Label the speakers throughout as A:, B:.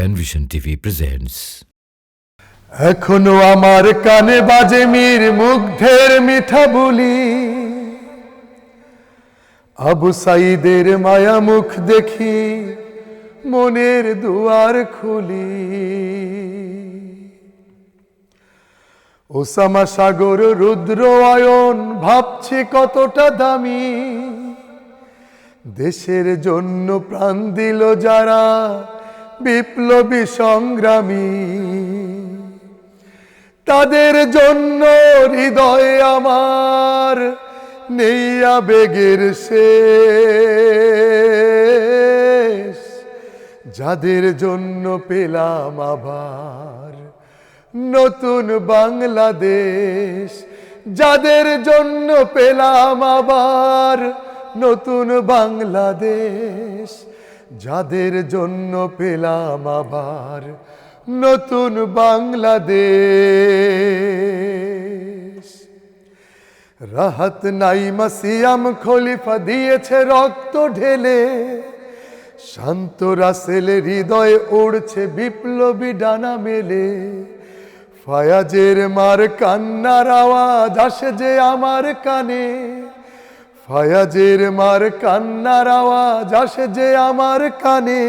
A: Penvision TV presents
B: এখনও আমার কানে বাজে মীর মুগ্ধের মিঠা বলি। আবু সাইদের মায়া মুখ দেখি মনের দুয়ার খুলি। ওসামা সাগর রুদ্র আয়ন ভাবছি কতটা দামি। দেশের জন্য প্রাণ দিল যারা বিপ্লবী সংগ্রামী। তাদের জন্য হৃদয় আমার নেই আবেগের শেষ। যাদের জন্য পেলাম আবার নতুন বাংলাদেশ। যাদের জন্য পেলাম আবার নতুন বাংলাদেশ। যাদের জন্য পেলাম আবার নতুন বাংলাদেশ। রাহাত নাইমা সিয়াম খলিফা দিয়েছে রক্ত ঢেলে। শান্ত রাসেলে হৃদয়ে উড়ছে বিপ্লবী ডানা মেলে। ফায়াজের মার কান্নার আওয়াজ আসে যে আমার কানে। ফায়াজের মার কান্নার আওয়াজ আসে যে আমার কানে।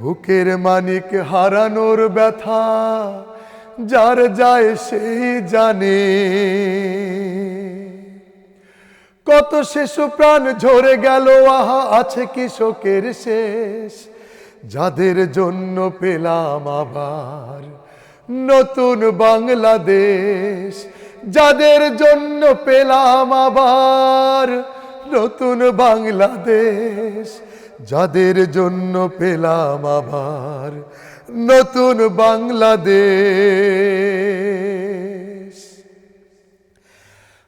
B: বুকের মানিক হারানোর ব্যথা, যার যায় সেই জানে। কত শিশু প্রাণ ঝরে গেল, আহা, আছে কৃষকের শেষ? যাদের জন্য পেলাম আবার নতুন বাংলাদেশ যাদের জন্য পেলাম আবার নতুন বাংলাদেশ, যাদের জন্য পেলাম আবার নতুন বাংলাদেশ।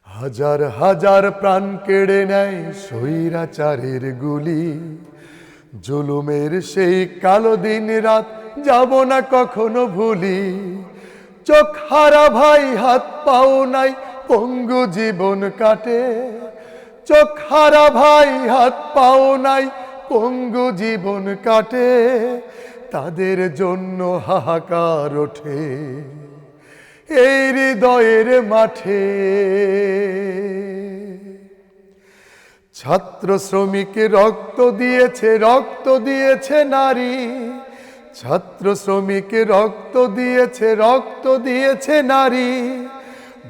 B: হাজার হাজার প্রাণ কেড়ে নেয় স্বৈরাচারের গুলি, জুলুমের সেই কালো দিন রাত যাব না কখনো ভুলি। চোখ হারা ভাই, হাত পাও নাই, পঙ্গু জীবন কাটে। চোখ হারা ভাই, হাত পাও নাই, পঙ্গু জীবন কাটে। তাদের জন্য হাহাকার ওঠে এই হৃদয়ের মাঠে। ছাত্র শ্রমিক রক্ত দিয়েছে রক্ত দিয়েছে নারী। ছাত্র শ্রমিক রক্ত দিয়েছে রক্ত দিয়েছে নারী।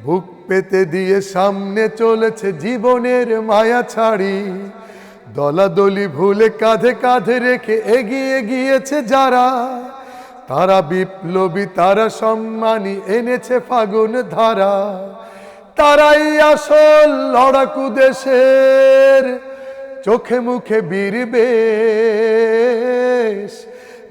B: বুক পেতে দিয়ে সামনে চলেছে জীবনের মায়া ছাড়ি। দলাদলি ভুলে কাঁধে কাঁধে রেখে এগিয়ে গিয়েছে যারা। তারা বিপ্লবী, তারা সম্মানী, এনেছে ফাগুন ধারা। তারাই আসল লড়াকু দেশের, চোখে মুখে বীর বেশ।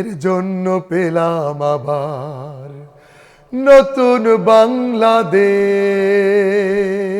B: যাদের জন্য পেলাম আবার। নতুন বাংলাদেশ।